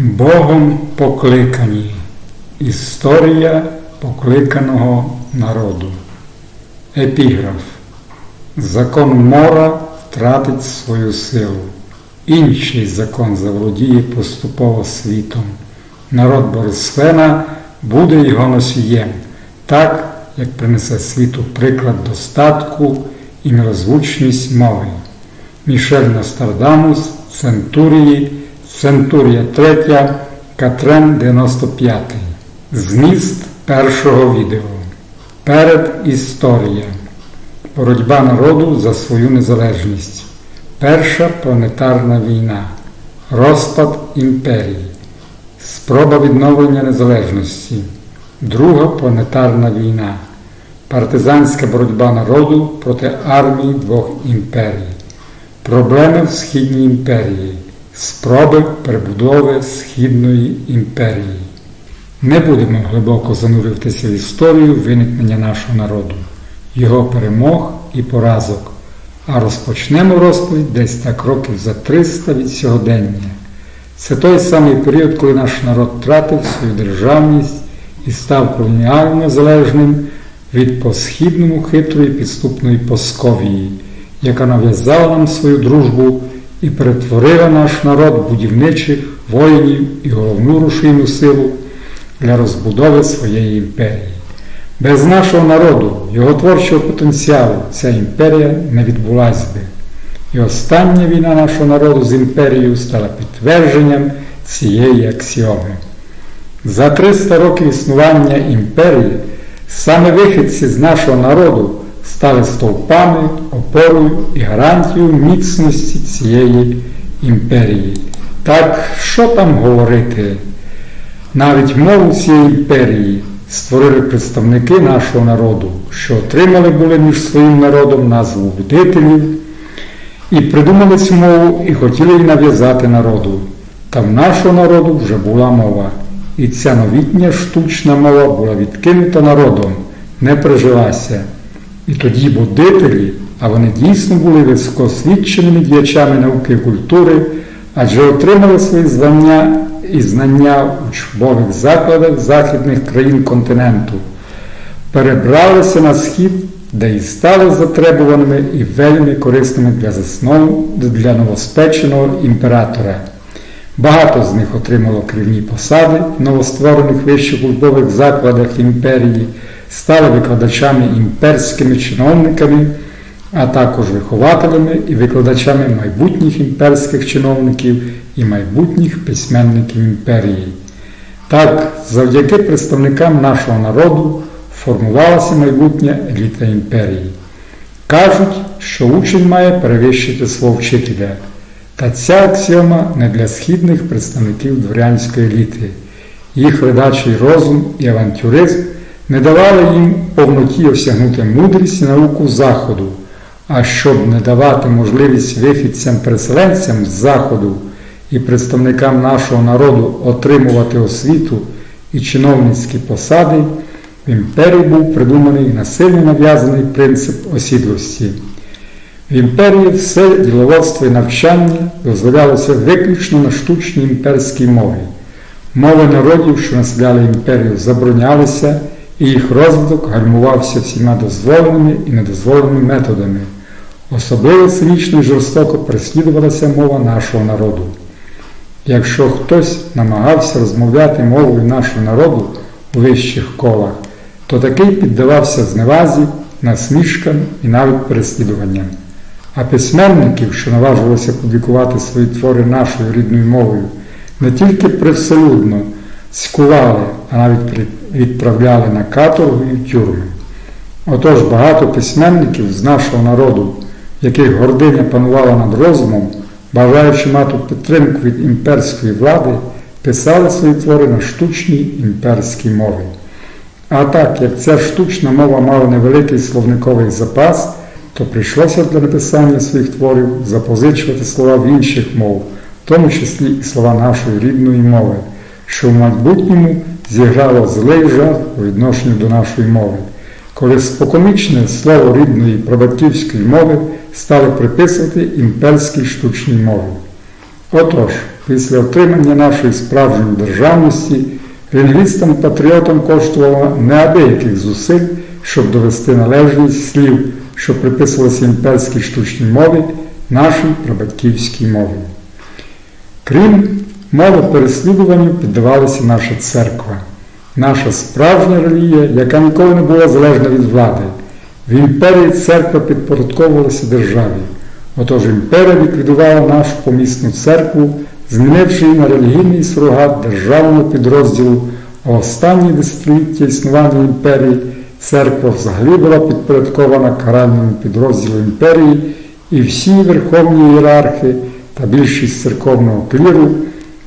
Богом покликані. Історія покликаного народу. Епіграф. Закон мора втратить свою силу. Інший закон заволодіє поступово світом. Народ Борисфена буде його носієм, так, як принесе світу приклад достатку і нерозвучність мови. Мішель Нострадамус, Центурії, Центурія 3, Катрен 95. Зміст першого відео. Перед історія. Боротьба народу за свою незалежність. Перша планетарна війна. Розпад імперії. Спроба відновлення незалежності. Друга планетарна війна. Партизанська боротьба народу проти армії двох імперій. Проблеми в Східній імперії. Спроби перебудови Східної імперії. Не будемо глибоко занурюватися в історію виникнення нашого народу, його перемог і поразок, а розпочнемо розповідь десь так років за 300 від сьогодення. Це той самий період, коли наш народ втратив свою державність і став колоніально незалежним від посхідному хитрої підступної Посковії, яка нав'язала нам свою дружбу і перетворила наш народ будівничих воїнів і головну рушійну силу для розбудови своєї імперії. Без нашого народу, його творчого потенціалу, ця імперія не відбулась би. І остання війна нашого народу з імперією стала підтвердженням цієї аксіоми. За 300 років існування імперії саме вихідці з нашого народу стали стовпами, опорою і гарантією міцності цієї імперії. Так, що там говорити? Навіть мову цієї імперії створили представники нашого народу, що отримали були між своїм народом назву будителів, і придумали цю мову і хотіли її нав'язати народу. Та в нашого народу вже була мова. І ця новітня штучна мова була відкинута народом, не прижилася. І тоді будителі, а вони дійсно були високосвідченими діячами науки і культури, адже отримали свої звання і знання в учбових закладах західних країн континенту, перебралися на схід, де і стали затребуваними і вельми корисними для заснов для новоспеченого імператора. Багато з них отримало керівні посади в новостворених вищих учбових закладах імперії, стали викладачами імперськими чиновниками, а також вихователями і викладачами майбутніх імперських чиновників і майбутніх письменників імперії. Так, завдяки представникам нашого народу формувалася майбутня еліта імперії. Кажуть, що учень має перевищити свого вчителя. Та ця аксіома не для східних представників дворянської еліти. Їх ледачий розум і авантюризм не давали їм повноті осягнути мудрість і науку Заходу, а щоб не давати можливість вихідцям-переселенцям з Заходу і представникам нашого народу отримувати освіту і чиновницькі посади, в імперії був придуманий насильно нав'язаний принцип осідлості. В імперії все діловодство і навчання дозволялося виключно на штучній імперській мові. Мови народів, що населяли імперію, заборонялися, і їх розвиток гальмувався всіма дозволеними і недозволеними методами. Особливо цинічно і жорстоко переслідувалася мова нашого народу. Якщо хтось намагався розмовляти мовою нашого народу у вищих колах, то такий піддавався зневазі, насмішкам і навіть переслідуванням. А письменників, що наважувалися публікувати свої твори нашою рідною мовою, не тільки привселюдно цькували, а навіть відправляли на каторгу і тюрми. Отож багато письменників з нашого народу, яких гординя панувала над розумом, бажаючи мати підтримку від імперської влади, писали свої твори на штучній імперській мові. А так, як ця штучна мова мала невеликий словниковий запас, то прийшлося для написання своїх творів запозичувати слова в інших мов, в тому числі і слова нашої рідної мови, що в майбутньому зіграло злий жарт у відношенні до нашої мови, коли споконічне слово рідної прабатьківської мови стали приписувати імперській штучній мові. Отож, після отримання нашої справжньої державності лінгвістам-патріотам коштувало неабияких зусиль, щоб довести належність слів, що приписувалися імперській штучній мові, нашій прабатьківській мові. Крім мови переслідуванню, піддавалася наша церква, наша справжня релігія, яка ніколи не була залежна від влади. В імперії церква підпорядковувалася державі. Отож імперія ліквідувала нашу помісну церкву, змінивши її на релігійний сурогат державного підрозділу, а останні десятиліття існування імперії церква взагалі була підпорядкована каральному підрозділу імперії, і всі верховні ієрархи та більшість церковного кліру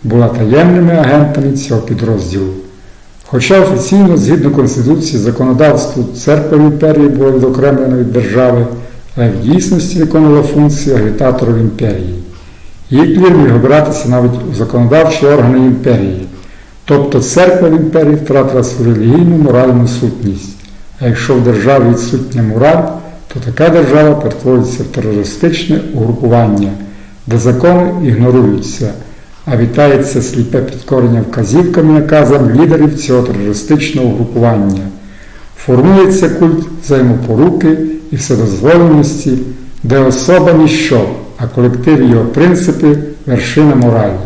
була таємними агентами цього підрозділу. Хоча офіційно, згідно Конституції, законодавству церква імперії була відокремлена від держави, але в дійсності виконувала функцію агітаторів імперії. Клір міг обиратися навіть у законодавчі органи імперії. Тобто церква в імперії втратила свою релігійну моральну сутність. А якщо в державі відсутня мораль, то така держава перетворюється в терористичне угрупування, де закони ігноруються, а вітається сліпе підкорення вказівками наказам лідерів цього терористичного угрупування. Формується культ взаємопоруки і вседозволеності, де особа ніщо, а колектив його принципи вершина моралі.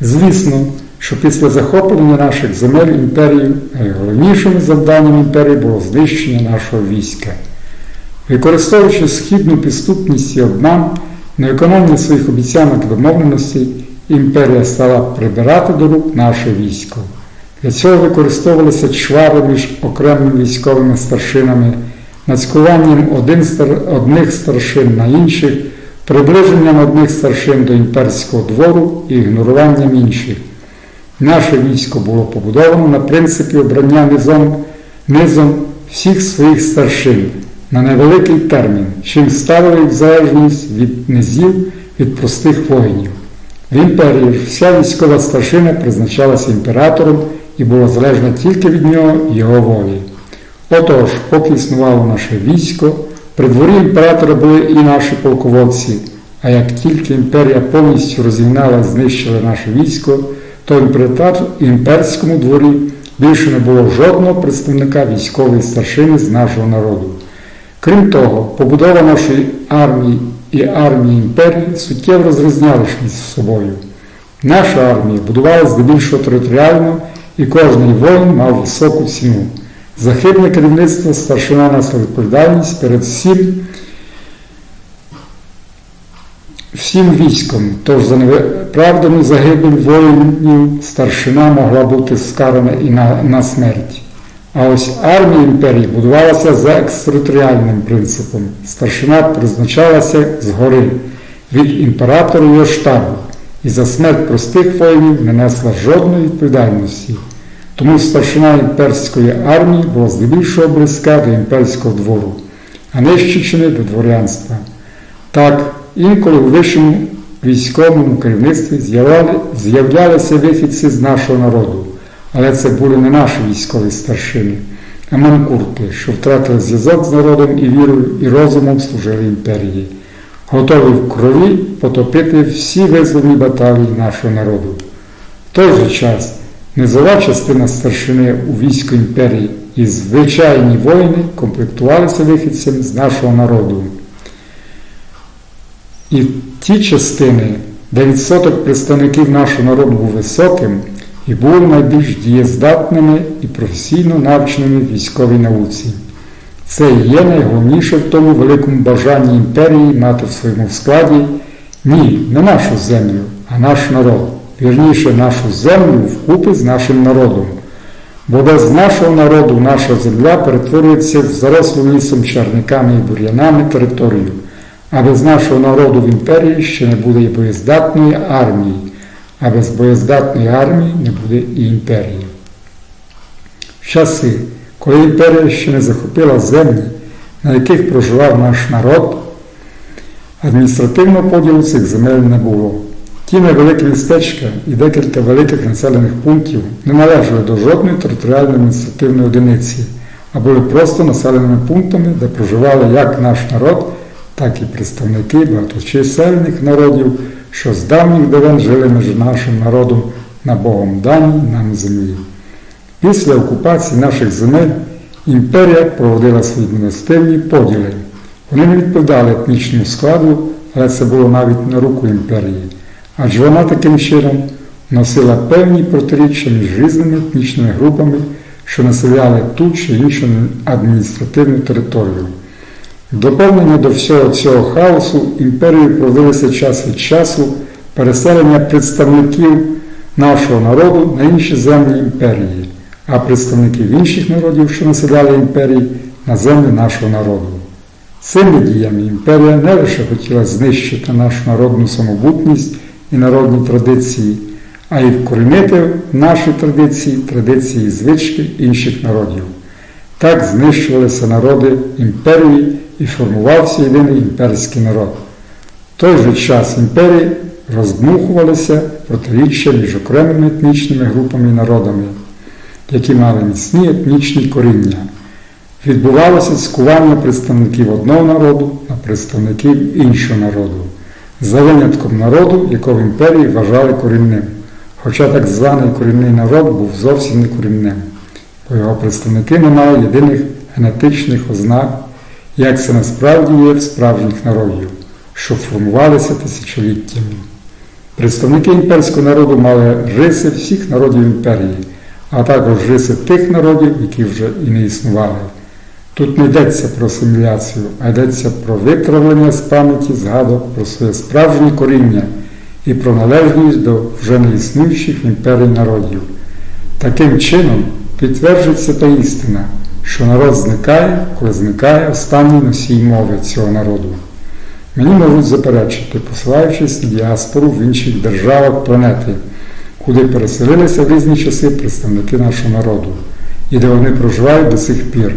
Звісно, що після захоплення наших земель імперією найголовнішим завданням імперії було знищення нашого війська. Використовуючи східну підступність і обман, невиконання своїх обіцянок і домовленостей, імперія стала прибирати до рук наше військо. Для цього використовувалися чвари між окремими військовими старшинами, нацькуванням одних старшин на інших, приближенням одних старшин до імперського двору і ігноруванням інших. Наше військо було побудовано на принципі обрання низом, низом всіх своїх старшин на невеликий термін, чим ставили в залежність від низів від простих воїнів. В імперії вся військова старшина призначалася імператором і була залежна тільки від нього і його волі. Отож, поки існувало наше військо, при дворі імператора були і наші полководці, а як тільки імперія повністю розігнала і знищила наше військо, то в імперському дворі більше не було жодного представника військової старшини з нашого народу. Крім того, побудова нашої армії і армії імперії суттєво розрізнялися між собою. Наша армія будувалася здебільшого територіально, і кожний воїн мав високу ціну. Захибне керівництво старшина несла відповідальність перед всім всім військом, тож за неправдами загиблих воїнів старшина могла бути скарана і на, на смерть. А ось армія імперії будувалася за екстериторіальним принципом. Старшина призначалася згори від імператора його штабу і за смерть простих воїнів не несла жодної відповідальності. Тому старшина імперської армії була здебільшого близька до імперського двору, а нижчичини до дворянства. Так, інколи у вищому військовому керівництві з'являлися вихідці з нашого народу. Але це були не наші військові старшини, а манкурти, що втратили зв'язок з народом і вірою, і розумом служили імперії, готові в крові потопити всі визвольні баталії нашого народу. В той же час низова частина старшини у війську імперії і звичайні воїни комплектувалися вихідцями з нашого народу. І ті частини, де відсоток представників нашого народу був високим, і були найбільш дієздатними і професійно навченими військовій науці. Це і є найголовніше в тому великому бажанні імперії мати в своєму складі ні, не нашу землю, а наш народ, вірніше нашу землю вкупи з нашим народом. Бо без нашого народу наша земля перетворюється в зарослу лісом чарниками і бур'янами територію, а без нашого народу в імперії ще не буде і боєздатної армії а без боєздатної армії не буде і імперії. В часи, коли імперія ще не захопила землі, на яких проживав наш народ, адміністративного поділу цих земель не було. Ті невеликі містечка і декілька великих населених пунктів не належали до жодної територіальної адміністративної одиниці, а були просто населеними пунктами, де проживали як наш народ, так і представники багаточисельних народів що з давніх давен жили між нашим народом на Богом даній нам землі. Після окупації наших земель імперія проводила свої адміністративні поділи. Вони не відповідали етнічному складу, але це було навіть на руку імперії, адже вона таким чином носила певні протиріччя між різними етнічними групами, що населяли ту чи іншу адміністративну територію. Доповнення до всього цього хаосу імперією проводилися час від часу переселення представників нашого народу на інші землі імперії, а представників інших народів, що населяли імперії, на землі нашого народу. Цими діями імперія не лише хотіла знищити нашу народну самобутність і народні традиції, а й вкорінити наші традиції, традиції і звички інших народів. Так знищувалися народи імперії і формувався єдиний імперський народ. В той же час імперії роздмухувалися протиріччя між окремими етнічними групами і народами, які мали міцні етнічні коріння. Відбувалося цькування представників одного народу на представників іншого народу, за винятком народу, якого в імперії вважали корінним, хоча так званий корінний народ був зовсім не корінним, бо його представники не мали єдиних генетичних ознак, як це насправді є в справжніх народів, що формувалися тисячоліттями. Представники імперського народу мали риси всіх народів імперії, а також риси тих народів, які вже і не існували. Тут не йдеться про асиміляцію, а йдеться про витравлення з пам'яті згадок про своє справжнє коріння і про належність до вже не існуючих імперій народів. Таким чином підтверджується та істина, що народ зникає, коли зникає останній носій мови цього народу. Мені можуть заперечити, посилаючись на діаспору в інших державах планети, куди переселилися в різні часи представники нашого народу, і де вони проживають до сих пір,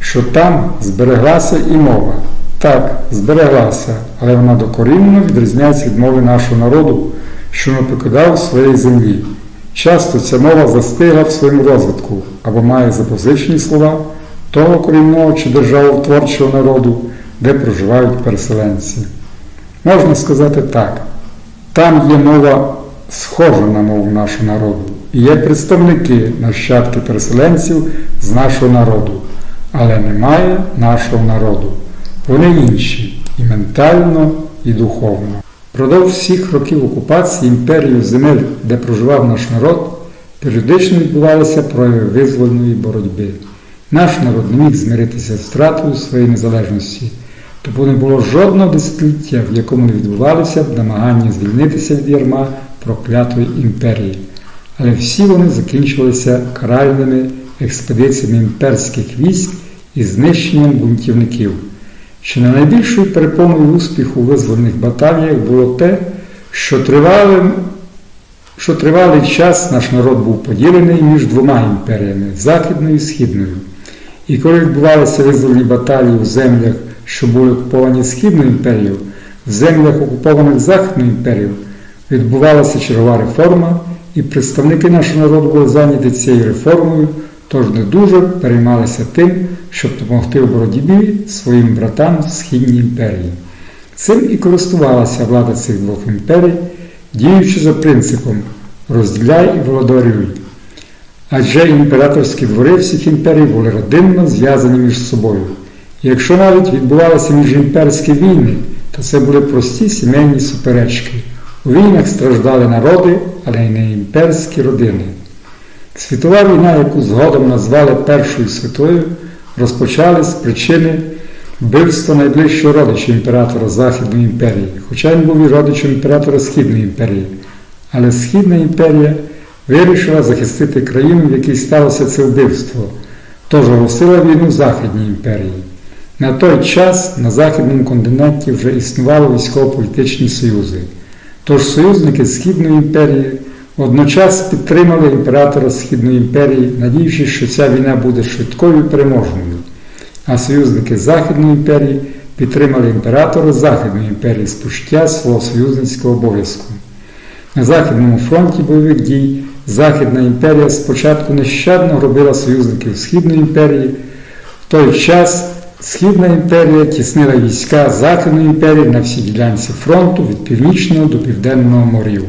що там збереглася і мова. Так, збереглася, але вона докорінно відрізняється від мови нашого народу, що не покидав своєї землі. Часто ця мова застигла в своєму розвитку або має запозичені слова того корінного чи державотворчого народу, де проживають переселенці. Можна сказати так, там є мова схожа на мову нашого народу, і є представники, нащадки переселенців з нашого народу, але немає нашого народу. Вони інші і ментально, і духовно. Продовж всіх років окупації імперії земель, де проживав наш народ, періодично відбувалися прояви визвольної боротьби. Наш народ не міг змиритися з втратою своєї незалежності, тобто не було жодного десятиліття, в якому не відбувалися намагання звільнитися від ярма проклятої імперії. Але всі вони закінчувалися каральними експедиціями імперських військ і знищенням бунтівників. Чи не найбільшою перепоною успіху визвольних баталіях було те, що тривалим, що тривалий час наш народ був поділений між двома імперіями західною і східною. І коли відбувалися визвольні баталії у землях, що були окуповані Східною імперією, в землях, окупованих Західною імперією, відбувалася чергова реформа, і представники нашого народу були зайняті цією реформою тож не дуже переймалися тим, щоб допомогти у боротьбі своїм братам в Східній імперії. Цим і користувалася влада цих двох імперій, діючи за принципом розділяй і володарюй. Адже імператорські двори всіх імперій були родинно зв'язані між собою. І якщо навіть відбувалися міжімперські війни, то це були прості сімейні суперечки. У війнах страждали народи, але й не імперські родини. Світова війна, яку згодом назвали Першою світою, розпочали з причини вбивства найближчого родича імператора Західної імперії, хоча він був і родичем імператора Східної імперії. Але Східна імперія вирішила захистити країну, в якій сталося це вбивство, тож оголосила війну Західній імперії. На той час на Західному континенті вже існували військово-політичні союзи. Тож союзники Східної імперії Водночас підтримали імператора Східної імперії, надіючись, що ця війна буде швидкою і переможною. А союзники Західної імперії підтримали імператора Західної імперії з свого союзницького обов'язку. На Західному фронті бойових дій Західна імперія спочатку нещадно робила союзників Східної імперії. В той час Східна імперія тіснила війська Західної імперії на всій ділянці фронту від північного до південного морів.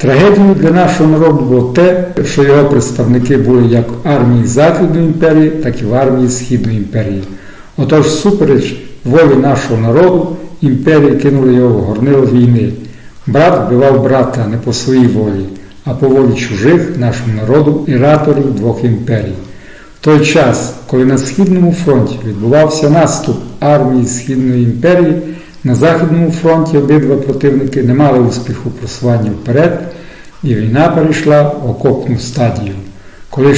Трагедією для нашого народу було те, що його представники були як в армії Західної імперії, так і в армії Східної імперії. Отож, супереч волі нашого народу, імперії кинули його в горнило війни. Брат вбивав брата не по своїй волі, а по волі чужих нашому народу і раторів двох імперій. В той час, коли на Східному фронті відбувався наступ армії Східної імперії, на Західному фронті обидва противники не мали успіху в просуванні вперед, і війна перейшла в окопну стадію. Коли,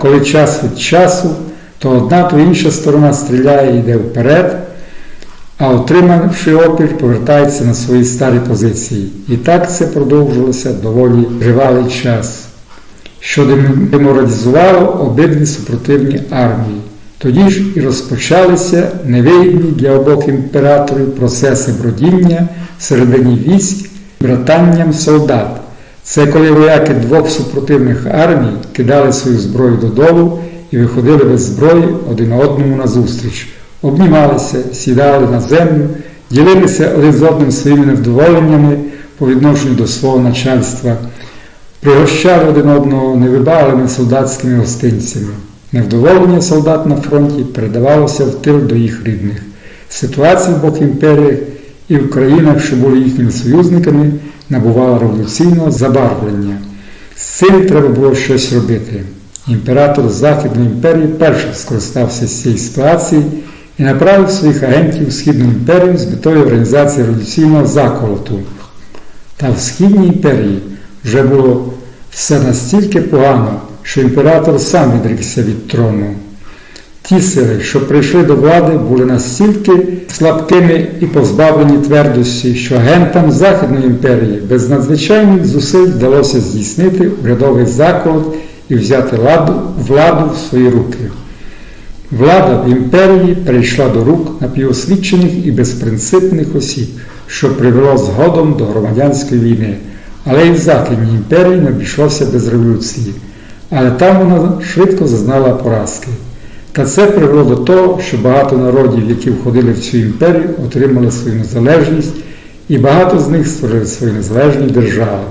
коли час від часу, то одна, то інша сторона стріляє і йде вперед, а отримавши опір, повертається на свої старі позиції. І так це продовжувалося доволі тривалий час, що деморалізувало обидві супротивні армії. Тоді ж і розпочалися невигідні для обох імператорів процеси бродіння всередині військ братанням солдат. Це коли вояки двох супротивних армій кидали свою зброю додолу і виходили без зброї один одному назустріч, обнімалися, сідали на землю, ділилися один з одним своїми невдоволеннями по відношенню до свого начальства, пригощали один одного невибаленими солдатськими гостинцями. Невдоволення солдат на фронті передавалося в тил до їх рідних. Ситуація в обох імперіях і в країнах, що були їхніми союзниками, набувала революційного забарвлення. З цим треба було щось робити. Імператор Західної імперії першим скористався з цієї ситуації і направив своїх агентів в Східну імперію з метою організації революційного заколоту. Та в Східній імперії вже було все настільки погано, що імператор сам відрікся від трону. Ті сили, що прийшли до влади, були настільки слабкими і позбавлені твердості, що агентам Західної імперії без надзвичайних зусиль вдалося здійснити урядовий заколот і взяти владу, владу в свої руки. Влада в імперії перейшла до рук напівосвідчених і безпринципних осіб, що привело згодом до громадянської війни. Але і в Західній імперії не обійшлося без революції. Але там вона швидко зазнала поразки. Та це привело до того, що багато народів, які входили в цю імперію, отримали свою незалежність, і багато з них створили свої незалежні держави.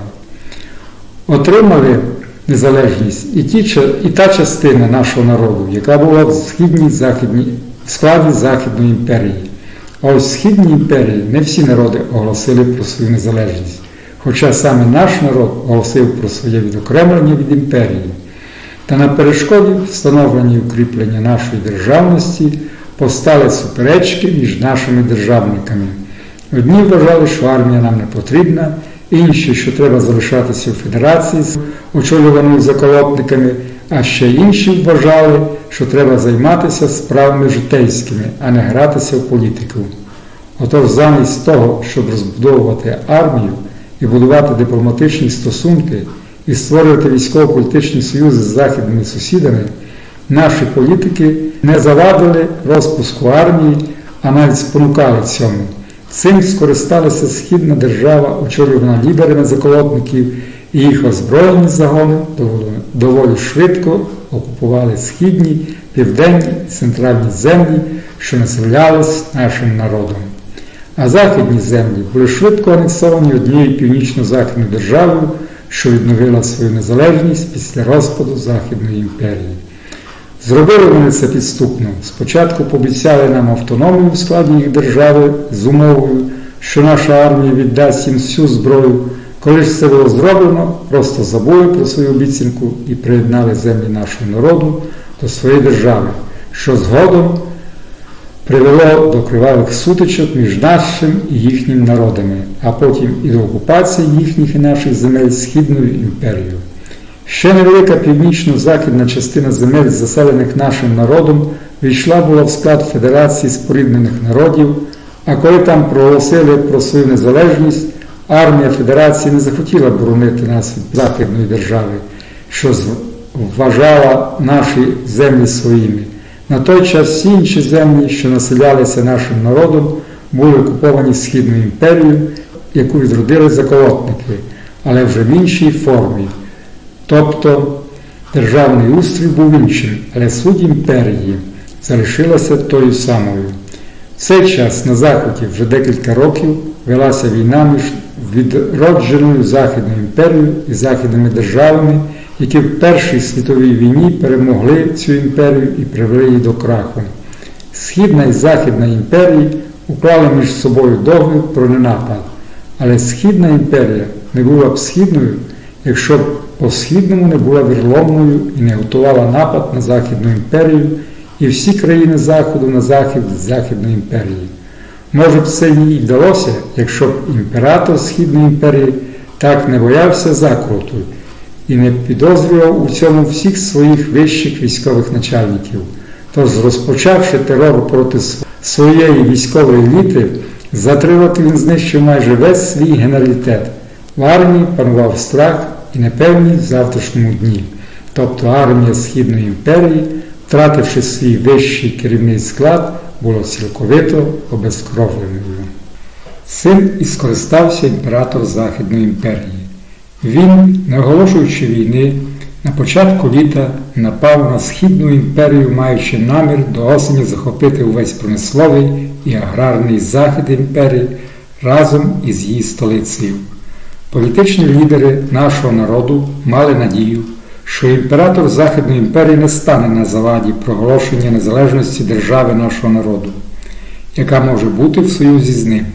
Отримали незалежність і ті, і та частина нашого народу, яка була в східній західній, в складі Західної імперії. А ось в Східній імперії не всі народи оголосили про свою незалежність, хоча саме наш народ оголосив про своє відокремлення від імперії. Та на перешкоді встановлення і укріплення нашої державності постали суперечки між нашими державниками. Одні вважали, що армія нам не потрібна, інші, що треба залишатися у федерації, очолюваною заколотниками, а ще інші вважали, що треба займатися справами житейськими, а не гратися в політику. Отож, замість того, щоб розбудовувати армію і будувати дипломатичні стосунки і створювати військово-політичні союзи з західними сусідами, наші політики не завадили розпуску армії, а навіть спонукали цьому. Цим скористалася східна держава, очолювана лідерами заколотників, і їх озброєні загони доволі швидко окупували східні, південні і центральні землі, що населялись нашим народом. А західні землі були швидко анексовані однією північно-західною державою, що відновила свою незалежність після розпаду Західної імперії. Зробили вони це підступно. Спочатку пообіцяли нам автономію в складі їх держави з умовою, що наша армія віддасть їм всю зброю. Коли ж це було зроблено, просто забули про свою обіцянку і приєднали землі нашого народу до своєї держави, що згодом привело до кривавих сутичок між нашим і їхнім народами, а потім і до окупації їхніх і наших земель Східною імперією. Ще невелика північно-західна частина земель, заселених нашим народом, війшла була в склад Федерації споріднених народів, а коли там проголосили про свою незалежність, армія Федерації не захотіла боронити нас від Західної держави, що вважала наші землі своїми. На той час всі інші землі, що населялися нашим народом, були окуповані Східною імперією, яку відродили заколотники, але вже в іншій формі. Тобто державний устрій був іншим, але суть імперії залишилася тою самою. В цей час на Заході вже декілька років велася війна між відродженою Західною імперією і західними державами, які в Першій світовій війні перемогли цю імперію і привели її до краху. Східна і Західна імперії уклали між собою договір про ненапад, але Східна імперія не була б східною, якщо б по-східному не була вірломною і не готувала напад на Західну імперію і всі країни Заходу на захід Західної імперії. Може б це їй вдалося, якщо б імператор Східної імперії так не боявся закруту і не підозрював у цьому всіх своїх вищих військових начальників. Тож, розпочавши терор проти своєї військової еліти, за три роки він знищив майже весь свій генералітет. В армії панував страх і непевність в завтрашньому дні. Тобто армія Східної імперії, втративши свій вищий керівний склад, була цілковито обезкровленою. Цим і скористався імператор Західної імперії. Він, не оголошуючи війни, на початку літа напав на Східну імперію, маючи намір до осені захопити увесь промисловий і аграрний захід імперії разом із її столицею. Політичні лідери нашого народу мали надію, що імператор Західної імперії не стане на заваді проголошення незалежності держави нашого народу, яка може бути в союзі з ним.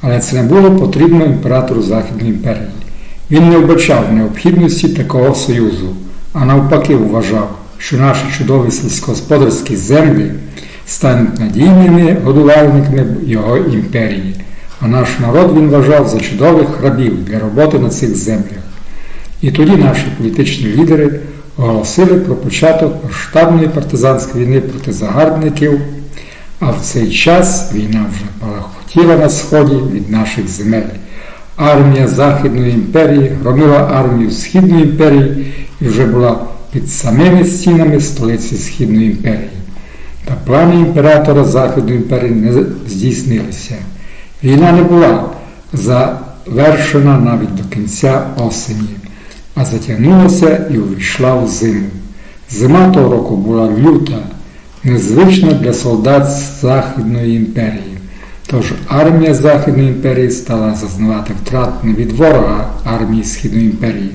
Але це не було потрібно імператору Західної імперії. Він не вбачав необхідності такого союзу, а навпаки вважав, що наші чудові сільськогосподарські землі стануть надійними годувальниками його імперії, а наш народ він вважав за чудових рабів для роботи на цих землях. І тоді наші політичні лідери оголосили про початок масштабної партизанської війни проти загарбників, а в цей час війна вже палахотіла на сході від наших земель. Армія Західної імперії громила армію Східної імперії і вже була під самими стінами столиці Східної імперії. Та плани імператора Західної імперії не здійснилися. Війна не була завершена навіть до кінця осені, а затягнулася і увійшла в зиму. Зима того року була люта, незвична для солдат Західної імперії. Тож армія Західної імперії стала зазнавати втрат не від ворога армії Східної імперії,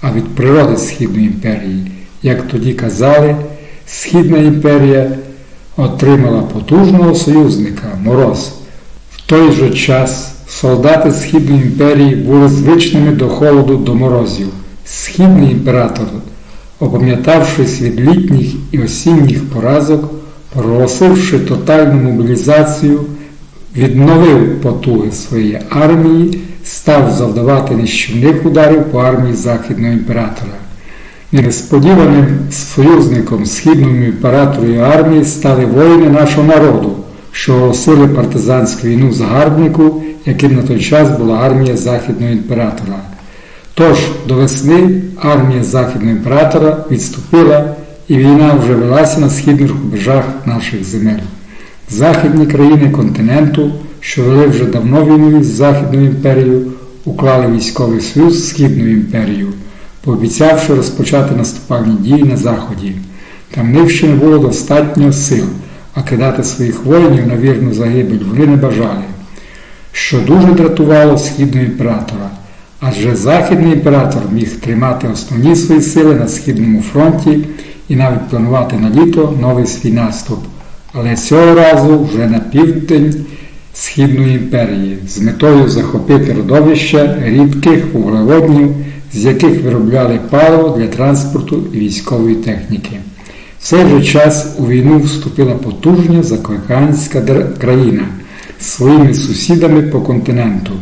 а від природи Східної імперії. Як тоді казали, Східна імперія отримала потужного союзника мороз. В той же час солдати Східної імперії були звичними до холоду до морозів. Східний імператор, опам'ятавшись від літніх і осінніх поразок, проголосивши тотальну мобілізацію, відновив потуги своєї армії, став завдавати нищівних ударів по армії Західного імператора. Несподіваним союзником Східної імператорої армії стали воїни нашого народу, що оголосили партизанську війну загарбнику, яким на той час була армія Західного імператора. Тож до весни армія Західного імператора відступила і війна вже велася на східних рубежах наших земель. Західні країни континенту, що вели вже давно війну з Західною імперією, уклали військовий союз з Східною імперією, пообіцявши розпочати наступальні дії на Заході. Там них ще не було достатньо сил, а кидати своїх воїнів на вірну загибель вони не бажали, що дуже дратувало східного імператора, адже Західний імператор міг тримати основні свої сили на Східному фронті і навіть планувати на літо новий свій наступ але цього разу вже на південь Східної імперії з метою захопити родовища рідких вуглеводнів, з яких виробляли паливо для транспорту і військової техніки. В цей же час у війну вступила потужна закликанська країна з своїми сусідами по континенту.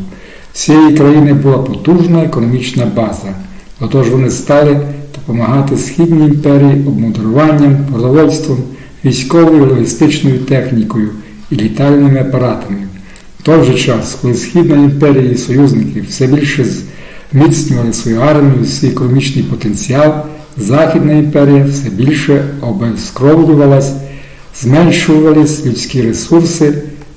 Цієї країни була потужна економічна база, отож вони стали допомагати Східній імперії обмудруванням, продовольством військовою логістичною технікою і літальними апаратами. В той же час, коли Східна імперія і союзники все більше зміцнювали свою армію, свій економічний потенціал, Західна імперія все більше обезкровлювалась, зменшувались людські ресурси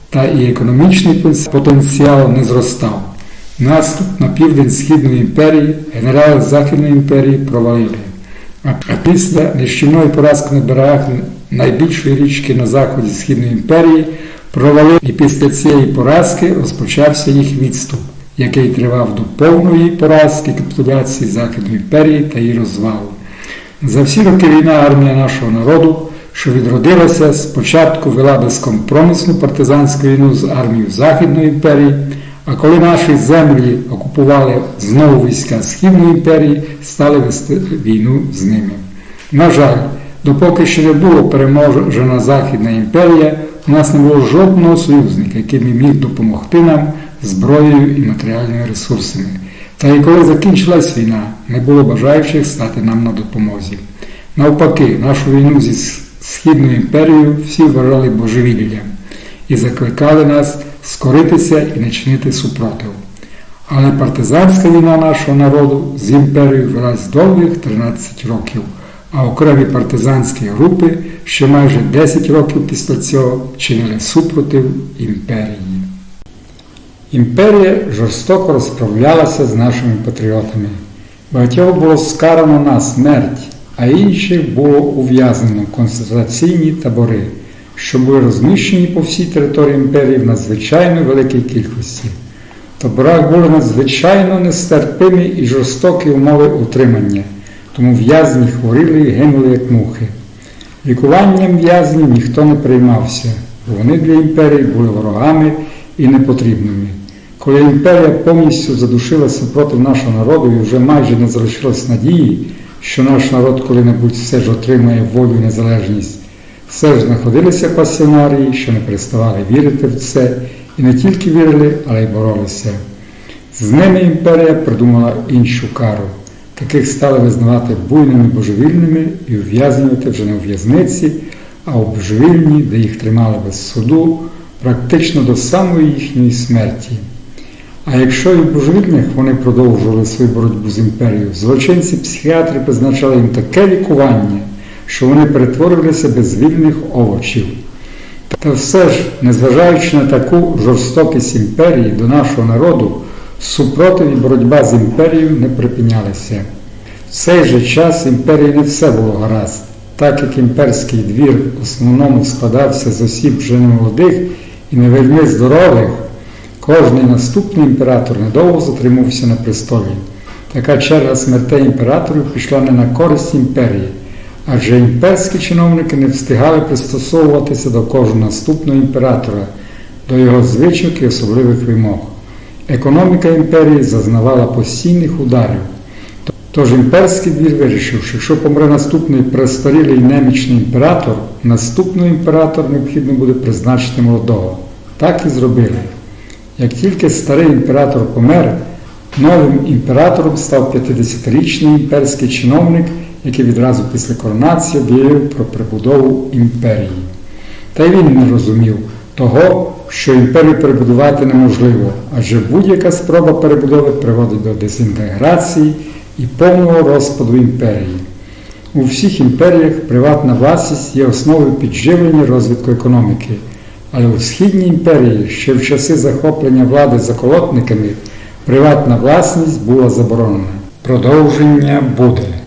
та і економічний потенціал не зростав. Наступ на південь Східної імперії генерали Західної імперії провалили. А після нищівної поразки на берегах найбільшої річки на заході Східної імперії провалив і після цієї поразки розпочався їх відступ, який тривав до повної поразки капітуляції Західної імперії та її розвалу. За всі роки війна армія нашого народу, що відродилася, спочатку вела безкомпромісну партизанську війну з армією Західної імперії, а коли наші землі окупували знову війська Східної імперії, стали вести війну з ними. На жаль, допоки ще не було переможена Західна імперія, у нас не було жодного союзника, який би міг допомогти нам зброєю і матеріальними ресурсами. Та і коли закінчилась війна, не було бажаючих стати нам на допомозі. Навпаки, нашу війну зі Східною імперією всі вважали божевіллям і закликали нас скоритися і не чинити супротив. Але партизанська війна нашого народу з імперією велась довгих 13 років, а окремі партизанські групи ще майже 10 років після цього чинили супротив імперії. Імперія жорстоко розправлялася з нашими патріотами. Багатьох було скарано на смерть, а інших було ув'язнено в концентраційні табори, що були розміщені по всій території імперії в надзвичайно великій кількості. В таборах були надзвичайно нестерпимі і жорстокі умови утримання, тому в'язні хворіли і гинули як мухи. Лікуванням в'язнів ніхто не приймався, бо вони для імперії були ворогами і непотрібними. Коли імперія повністю задушилася проти нашого народу і вже майже не залишилось надії, що наш народ коли-небудь все ж отримає волю і незалежність, все ж знаходилися пасіонарії, що не переставали вірити в це, і не тільки вірили, але й боролися. З ними імперія придумала іншу кару. Таких стали визнавати буйними божевільними і ув'язнювати вже не у в'язниці, а у божевільні, де їх тримали без суду, практично до самої їхньої смерті. А якщо і в божевільних вони продовжували свою боротьбу з імперією, злочинці-психіатри призначали їм таке лікування, що вони перетворилися без вільних овочів. Та все ж, незважаючи на таку жорстокість імперії до нашого народу, супротив і боротьба з імперією не припинялися. В цей же час імперії не все було гаразд, так як імперський двір в основному складався з осіб вже немолодих і не вельми здорових, кожний наступний імператор недовго затримувався на престолі. Така черга смертей імператорів пішла не на користь імперії, адже імперські чиновники не встигали пристосовуватися до кожного наступного імператора, до його звичок і особливих вимог. Економіка імперії зазнавала постійних ударів. Тож імперський двір вирішив, що якщо помре наступний престарілий немічний імператор, наступний імператор необхідно буде призначити молодого. Так і зробили. Як тільки старий імператор помер, новим імператором став 50-річний імперський чиновник, який відразу після коронації об'явив про прибудову імперії. Та й він не розумів того, що імперію перебудувати неможливо, адже будь-яка спроба перебудови приводить до дезінтеграції і повного розпаду імперії. У всіх імперіях приватна власність є основою підживлення розвитку економіки, але у Східній імперії ще в часи захоплення влади заколотниками приватна власність була заборонена. Продовження буде.